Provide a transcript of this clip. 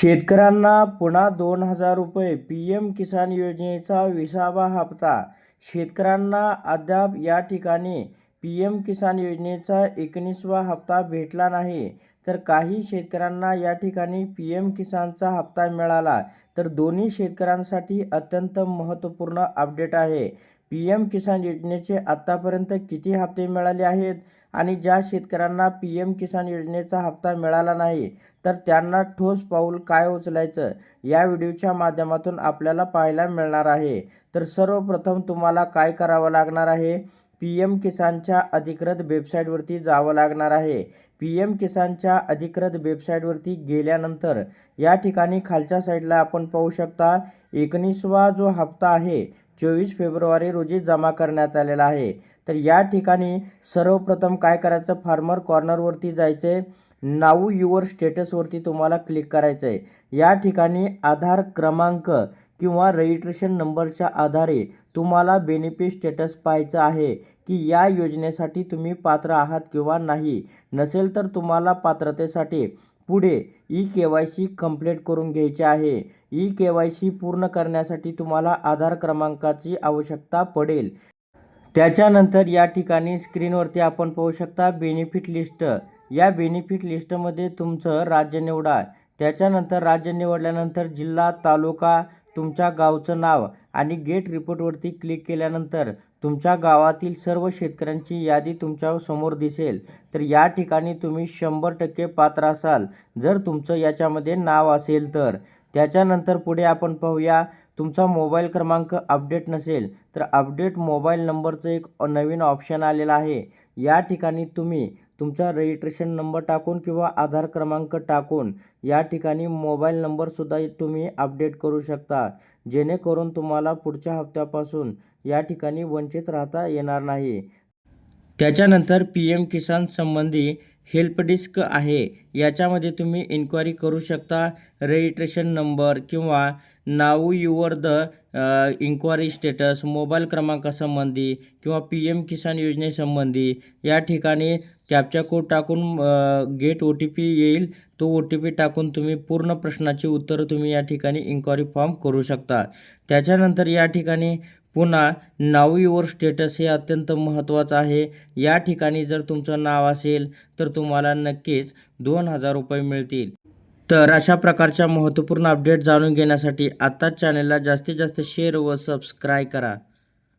शेतकऱ्यांना पुन्हा दोन हजार रुपये पी एम किसान योजनेचा विसावा हप्ता. शेतकऱ्यांना अद्याप या ठिकाणी पी एम किसान योजनेचा एकोणीसवा हप्ता भेटला नाही. तर काही शेतकऱ्यांना या ठिकाणी पी एम किसानचा हप्ता मिळाला. तर दोन्ही शेतकऱ्यांसाठी अत्यंत महत्त्वपूर्ण अपडेट आहे. पी एम किसान योजनेचे आत्तापर्यंत किती हप्ते मिळाले आहेत आणि ज्या शेतकऱ्यांना पी एम किसान योजनेचा हप्ता मिळाला नाही तर त्यांना ठोस पाऊल काय उचलायचं? या व्हिडिओच्या माध्यमातून आपल्याला पाहायला मिळणार आहे. तर सर्वप्रथम तुम्हाला काय करावं लागणार आहे? पी एम किसानच्या अधिकृत वेबसाईटवरती जावं लागणार आहे. पी एम किसानच्या अधिकृत वेबसाईटवरती गेल्यानंतर या ठिकाणी खालच्या साईडला आपण पाहू शकता एकोणीसवा जो हप्ता आहे चोवीस फेब्रुवारी रोजी जमा करण्यात आलेला आहे. तर या ठिकाणी सर्वप्रथम काय करायचं? फार्मर कॉर्नरवरती जायचं आहे नाऊ युअर स्टेटसवरती तुम्हाला क्लिक करायचं आहे या ठिकाणी आधार क्रमांक किंवा रजिस्ट्रेशन नंबरच्या आधारे तुम्हाला बेनिफिट स्टेटस पाहायचं आहे की या योजनेसाठी तुम्ही पात्र आहात किंवा नाही. नसेल तर तुम्हाला पात्रतेसाठी पुढे E K Y C complete करून घ्यायची आहे. ई के वाय सी पूर्ण करण्यासाठी तुम्हाला आधार क्रमांकाची आवश्यकता पडेल. त्याच्यानंतर या ठिकाणी स्क्रीनवरती आपण पाहू शकता बेनिफिट लिस्ट. या बेनिफिट लिस्टमध्ये तुमचं राज्य निवडा. त्याच्यानंतर राज्य निवडल्यानंतर जिल्हा तालुका तुमच्या गावचं नाव आणि गेट रिपोर्टवरती क्लिक केल्यानंतर तुमच्या गावातील सर्व शेतकऱ्यांची यादी तुमच्यासमोर दिसेल. तर या ठिकाणी तुम्ही शंभर टक्के पात्र असाल. जर तुमचं याच्यामध्ये नाव असेल तर. त्याच्यानंतर पुढे आपण पाहूया तुमचा मोबाईल क्रमांक अपडेट नसेल तर अपडेट मोबाईल नंबरचं एक नवीन ऑप्शन आलेलं आहे. या ठिकाणी तुम्ही तुमचा रजिस्ट्रेशन नंबर टाकून किंवा आधार क्रमांक टाकून या ठिकाणी मोबाईल नंबरसुद्धा तुम्ही अपडेट करू शकता जेणेकरून तुम्हाला पुढच्या हप्त्यापासून या ठिकाणी वंचित राहता येणार नाही. त्याच्यानंतर पी एम किसान संबंधी हेल्प डेस्क आहे. याच्यामध्ये तुम्ही इन्क्वायरी करू शकता. रजिस्ट्रेशन नंबर किंवा know your the enquiry status mobile क्रमांकासंबंधी किंवा पी एम किसान योजनेसंबंधी. या ठिकाणी कॅप्चा कोड टाकून गेट ओ टी पी येईल. तो ओ टी पी टाकून तुम्ही पूर्ण प्रश्नाची उत्तरं तुम्ही या ठिकाणी इन्क्वायरी फॉर्म करू शकता. त्याच्यानंतर या ठिकाणी पुन्हा नाव युअर स्टेटस हे अत्यंत महत्त्वाचं आहे. या ठिकाणी जर तुमचं नाव असेल तर तुम्हाला नक्कीच दोन हजार रुपये मिळतील. तर अशा प्रकारच्या महत्त्वपूर्ण अपडेट जाणून घेण्यासाठी आत्ताच चॅनलला जास्तीत जास्त शेअर व सबस्क्राईब करा.